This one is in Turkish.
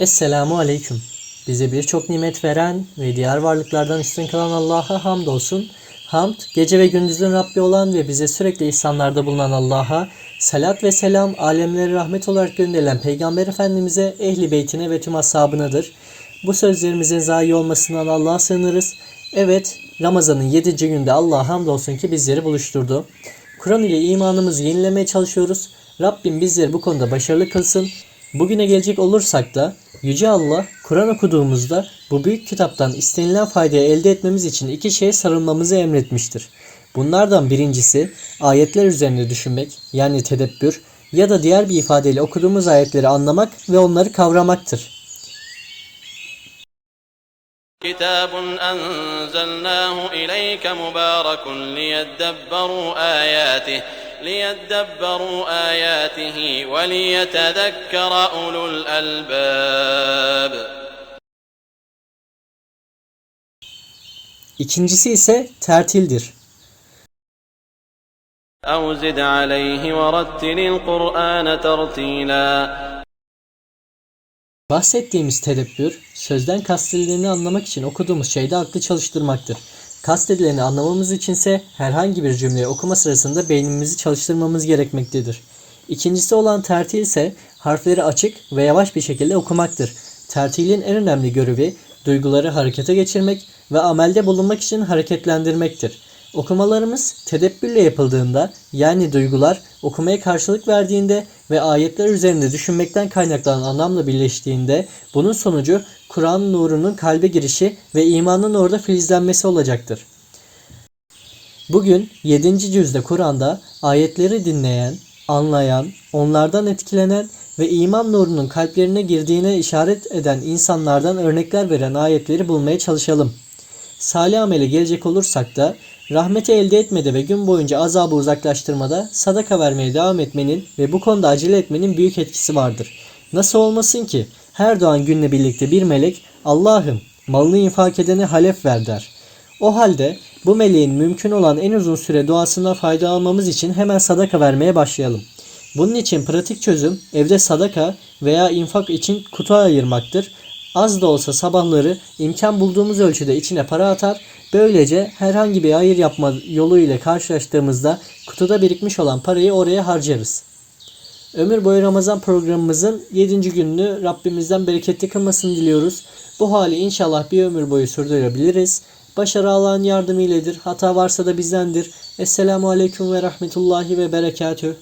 Esselamu Aleyküm. Bize birçok nimet veren ve diğer varlıklardan üstün kılan Allah'a hamdolsun. Hamd, gece ve gündüzün Rabbi olan ve bize sürekli ihsanlarda bulunan Allah'a, salat ve selam alemlere rahmet olarak gönderilen Peygamber Efendimiz'e, ehli beytine ve tüm ashabınadır. Bu sözlerimizin zayi olmasından Allah'a sığınırız. Evet, Ramazan'ın 7. günde Allah'a hamdolsun ki bizleri buluşturdu. Kur'an ile imanımızı yenilemeye çalışıyoruz. Rabbim bizleri bu konuda başarılı kılsın. Bugüne gelecek olursak da Yüce Allah Kur'an okuduğumuzda bu büyük kitaptan istenilen faydayı elde etmemiz için iki şeye sarılmamızı emretmiştir. Bunlardan birincisi ayetler üzerinde düşünmek yani tedebbür ya da diğer bir ifadeyle okuduğumuz ayetleri anlamak ve onları kavramaktır. كتاب أنزلناه إليك مبارك ليدبروا آياته ليدبروا آياته وليتذكر أولو الألباب İkincisi ise tertildir. أو زد عليه ورتل القرآن ترتيلا Bahsettiğimiz tedebbür, sözden kastedileni anlamak için okuduğumuz şeyde aklı çalıştırmaktır. Kastedileni anlamamız içinse herhangi bir cümleyi okuma sırasında beynimizi çalıştırmamız gerekmektedir. İkincisi olan tertil ise harfleri açık ve yavaş bir şekilde okumaktır. Tertilin en önemli görevi duyguları harekete geçirmek ve amelde bulunmak için hareketlendirmektir. Okumalarımız tedebbürle yapıldığında yani duygular okumaya karşılık verdiğinde ve ayetler üzerinde düşünmekten kaynaklanan anlamla birleştiğinde bunun sonucu Kur'an nurunun kalbe girişi ve imanın orada filizlenmesi olacaktır. Bugün 7. cüzde Kur'an'da ayetleri dinleyen, anlayan, onlardan etkilenen ve iman nurunun kalplerine girdiğine işaret eden insanlardan örnekler veren ayetleri bulmaya çalışalım. Salih amele gelecek olursak da rahmeti elde etmede ve gün boyunca azabı uzaklaştırmada sadaka vermeye devam etmenin ve bu konuda acele etmenin büyük etkisi vardır. Nasıl olmasın ki her doğan günle birlikte bir melek Allah'ım malını infak edene halef ver der. O halde bu meleğin mümkün olan en uzun süre duasından fayda almamız için hemen sadaka vermeye başlayalım. Bunun için pratik çözüm evde sadaka veya infak için kutu ayırmaktır. Az da olsa sabahları imkan bulduğumuz ölçüde içine para atar. Böylece herhangi bir hayır yapma yolu ile karşılaştığımızda kutuda birikmiş olan parayı oraya harcarız. Ömür boyu Ramazan programımızın 7. gününü Rabbimizden bereketli kılmasını diliyoruz. Bu hali inşallah bir ömür boyu sürdürebiliriz. Başarı Allah'ın yardımıyledir. Hata varsa da bizdendir. Esselamu Aleyküm ve Rahmetullahi ve Berekatüh.